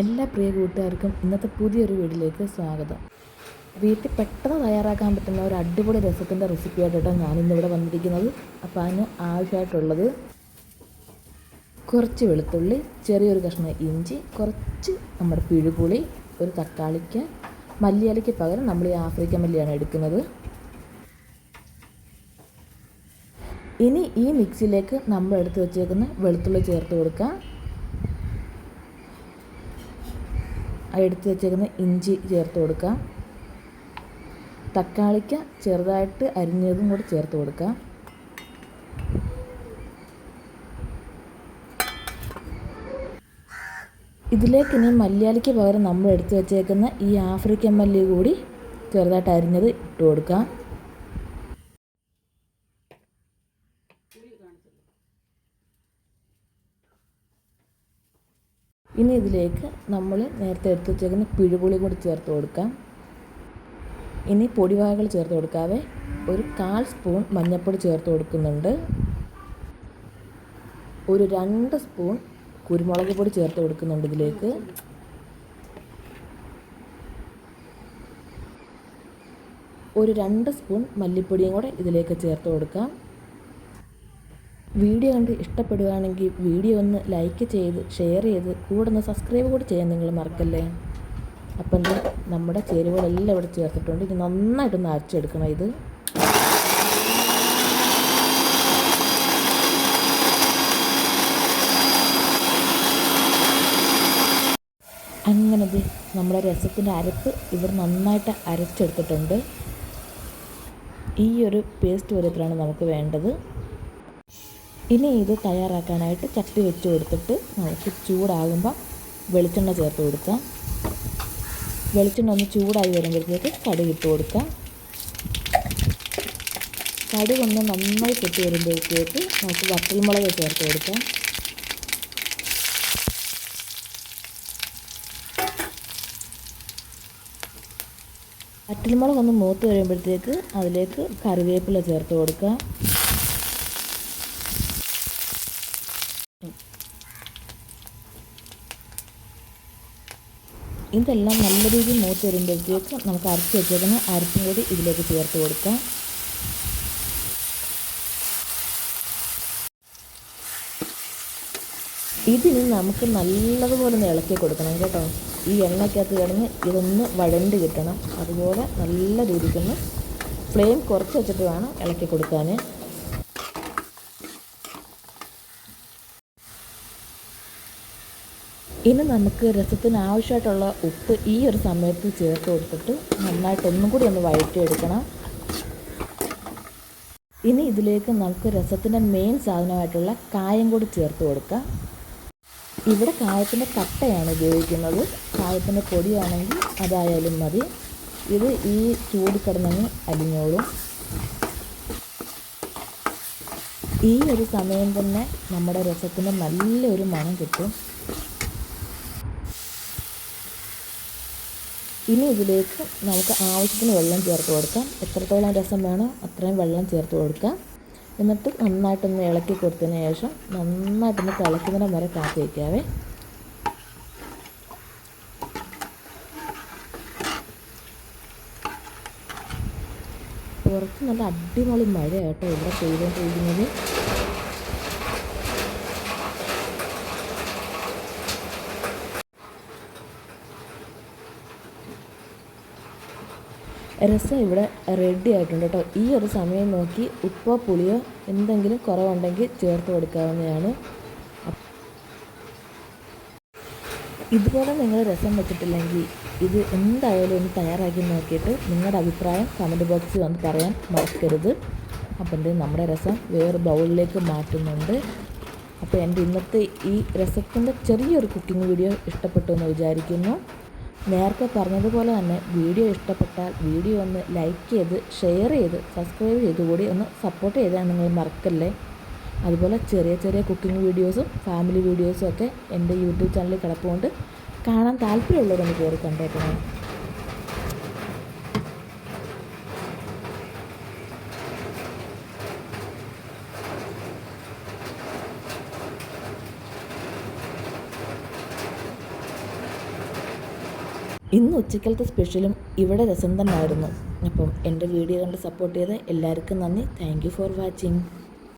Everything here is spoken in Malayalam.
എല്ലാ പ്രിയ കൂട്ടുകാർക്കും ഇന്നത്തെ പുതിയൊരു വീഡിയോയിലേക്ക് സ്വാഗതം. വീട്ടിൽ പെട്ടെന്ന് തയ്യാറാക്കാൻ പറ്റുന്ന ഒരു അടിപൊളി രസത്തിന്റെ റെസിപ്പി ആയിട്ടാണ് ഞാനിന്നിവിടെ വന്നിരിക്കുന്നത്. അപ്പോൾ അതിന് ആവശ്യമായിട്ടുള്ളത് കുറച്ച് വെളുത്തുള്ളി ചെറിയൊരു കഷ്ണം ഇഞ്ചി കുറച്ച് നമ്മുടെ പിഴുപുളി ഒരു തക്കാളിക്ക് മല്ലിയാലയ്ക്ക് പകരം നമ്മൾ ഈ ആഫ്രിക്കൻ മല്ലിയാണ് എടുക്കുന്നത്. ഇനി ഈ മിക്സിയിലേക്ക് നമ്മൾ എടുത്ത് വെച്ചേക്കുന്ന വെളുത്തുള്ളി ചേർത്ത് കൊടുക്കാം. എടുത്ത് വെച്ചേക്കുന്ന ഇഞ്ചി ചേർത്ത് കൊടുക്കാം. തക്കാളിക്ക് ചെറുതായിട്ട് അരിഞ്ഞതും കൂടി ചേർത്ത് കൊടുക്കാം. ഇതിലേക്ക് ഇനി മല്ലിയാലിക്ക് പകരം നമ്മൾ എടുത്തു വെച്ചേക്കുന്ന ഈ ആഫ്രിക്കൻ മല്ലി കൂടി ചെറുതായിട്ട് അരിഞ്ഞത് ഇട്ട് കൊടുക്കാം. ഇനി ഇതിലേക്ക് നമ്മൾ നേരത്തെ എടുത്ത് വെച്ചേക്കുന്ന പിഴുപുളി കൂടി ചേർത്ത് കൊടുക്കാം. ഇനി പൊടിവകകൾ ചേർത്ത് കൊടുക്കാതെ ഒരു കാൽ സ്പൂൺ മഞ്ഞൾപ്പൊടി ചേർത്ത് കൊടുക്കുന്നുണ്ട്. ഒരു രണ്ട് സ്പൂൺ കുരുമുളക് പൊടി ചേർത്ത് കൊടുക്കുന്നുണ്ട് ഇതിലേക്ക്. ഒരു രണ്ട് സ്പൂൺ മല്ലിപ്പൊടിയും കൂടെ ഇതിലേക്ക് ചേർത്ത് കൊടുക്കാം. വീഡിയോ കണ്ട് ഇഷ്ടപ്പെടുകയാണെങ്കിൽ വീഡിയോ ഒന്ന് ലൈക്ക് ചെയ്ത് ഷെയർ ചെയ്ത് കൂടെ ഒന്ന് സബ്സ്ക്രൈബ് കൂടി ചെയ്യാൻ നിങ്ങൾ മറക്കല്ലേ? അപ്പം എന്താ നമ്മുടെ ചേരുവകളെല്ലാം ഇവിടെ ചേർത്തിട്ടുണ്ട്. ഇനി നന്നായിട്ടൊന്ന് അരച്ചെടുക്കണം ഇത്. അങ്ങനെ നമ്മുടെ രസത്തിന്റെ അരപ്പ് ഇവർ നന്നായിട്ട് അരച്ചെടുത്തിട്ടുണ്ട്. ഈ ഒരു പേസ്റ്റ് വരത്തിലാണ് നമുക്ക് വേണ്ടത്. ഇനി ഇത് തയ്യാറാക്കാനായിട്ട് ചട്ടി വെച്ച് കൊടുത്തിട്ട് നമുക്ക് ചൂടാകുമ്പോൾ വെളിച്ചെണ്ണ ചേർത്ത് കൊടുക്കാം വെളിച്ചെണ്ണ ഒന്ന് ചൂടായി വരുമ്പോഴത്തേക്ക് കടുക് ഇട്ട് കൊടുക്കാം കടുക് ഒന്ന് നന്നായി പൊട്ടി വരുമ്പോഴത്തേക്ക് നമുക്ക് വറ്റൽമുളക് ചേർത്ത് കൊടുക്കാം വറ്റൽമുളക് ഒന്ന് മൂത്ത് വരുമ്പോഴത്തേക്ക് അതിലേക്ക് കറിവേപ്പില ചേർത്ത് കൊടുക്കാം ഇതെല്ലാം നല്ല രീതിയിൽ മൂത്ത് വരുമ്പോഴത്തേക്ക് നമുക്ക് അരച്ച് വെച്ചേക്കുന്ന അരപ്പും കൂടി ഇതിലേക്ക് ചേർത്ത് കൊടുക്കാം. ഇതിന് നമുക്ക് നല്ലതുപോലെ ഒന്ന് ഇളക്കി കൊടുക്കണം കേട്ടോ. ഈ എണ്ണയ്ക്കകത്ത് കിടന്ന് ഇതൊന്ന് വഴണ്ട് കിട്ടണം. അതുപോലെ നല്ല രീതിക്കൊന്ന് ഫ്ലെയിം കുറച്ച് വെച്ചിട്ട് വേണം ഇളക്കി കൊടുക്കാൻ ഇനി നമുക്ക് രസത്തിന് ആവശ്യമായിട്ടുള്ള ഉപ്പ് ഈ ഒരു സമയത്ത് ചേർത്ത് കൊടുത്തിട്ട് നന്നായിട്ട് ഒന്നും കൂടി ഒന്ന് വഴറ്റിയെടുക്കണം. ഇനി ഇതിലേക്ക് നമുക്ക് രസത്തിന്റെ മെയിൻ സാധനമായിട്ടുള്ള കായം കൂടി ചേർത്ത് കൊടുക്കാം. ഇവിടെ കായത്തിന്റെ കട്ടയാണ് ഉപയോഗിക്കുന്നത്. കായത്തിന്റെ പൊടിയാണെങ്കിൽ അതായാലും മതി. ഇത് ഈ ചൂട് കിടന്നങ്ങ് അലിഞ്ഞോളും. ഈ ഒരു സമയം തന്നെ നമ്മുടെ രസത്തിന് നല്ലൊരു മണം കിട്ടും. ഇനി ഇതിലേക്ക് നമുക്ക് ആവശ്യത്തിന് വെള്ളം ചേർത്ത് കൊടുക്കാം. എത്രത്തോളം രസം വേണോ അത്രയും വെള്ളം ചേർത്ത് കൊടുക്കാം. എന്നിട്ട് നന്നായിട്ടൊന്ന് ഇളക്കി കൊടുത്തതിന് ശേഷം നന്നായിട്ടൊന്ന് തിളയ്ക്കുന്നതിന് വരെ കാത്തി വയ്ക്കാവേ. പുറത്ത് നല്ല അടിപൊളി മഴ കേട്ടോ ഇവിടെ പെയ്തുകൊണ്ടിരിക്കുന്നത്. രസം ഇവിടെ റെഡി ആയിട്ടുണ്ട് കേട്ടോ. ഈ ഒരു സമയം നോക്കി ഉപ്പോ പുളിയോ എന്തെങ്കിലും കുറവുണ്ടെങ്കിൽ ചേർത്ത് കൊടുക്കാവുന്നതാണ്. ഇതുപോലെ നിങ്ങൾ രസം വെച്ചിട്ടില്ലെങ്കിൽ ഇത് എന്തായാലും ഒന്ന് തയ്യാറാക്കി നോക്കിയിട്ട് നിങ്ങളുടെ അഭിപ്രായം കമന്റ് ബോക്സിൽ വന്ന് പറയാൻ മറക്കരുത്. അപ്പം നമ്മുടെ രസം വേറെ ബൗളിലേക്ക് മാറ്റുന്നുണ്ട്. അപ്പോൾ എന്റെ ഇന്നത്തെ ഈ രസത്തിന്റെ ചെറിയൊരു കുക്കിംഗ് വീഡിയോ ഇഷ്ടപ്പെട്ടു എന്ന് വിചാരിക്കുന്നു. നേരത്തെ പറഞ്ഞതുപോലെ തന്നെ വീഡിയോ ഇഷ്ടപ്പെട്ടാൽ വീഡിയോ ഒന്ന് ലൈക്ക് ചെയ്ത് ഷെയർ ചെയ്ത് സബ്സ്ക്രൈബ് ചെയ്ത് കൂടി ഒന്ന് സപ്പോർട്ട് ചെയ്താൽ നിങ്ങൾ മറക്കല്ലേ? അതുപോലെ ചെറിയ ചെറിയ കുക്കിംഗ് വീഡിയോസും ഫാമിലി വീഡിയോസും ഒക്കെ എന്റെ യൂട്യൂബ് ചാനലിൽ കിടപ്പുകൊണ്ട് കാണാൻ താല്പര്യമുള്ളവരൊന്ന് കയറി കണ്ടേക്കണം. ഇന്ന് ഉച്ചക്കലത്തെ സ്പെഷ്യലും ഇവിടെ രസം തന്നെയായിരുന്നു. അപ്പം എന്റെ വീഡിയോ കണ്ട് സപ്പോർട്ട് ചെയ്ത എല്ലാവർക്കും നന്ദി. Thank for watching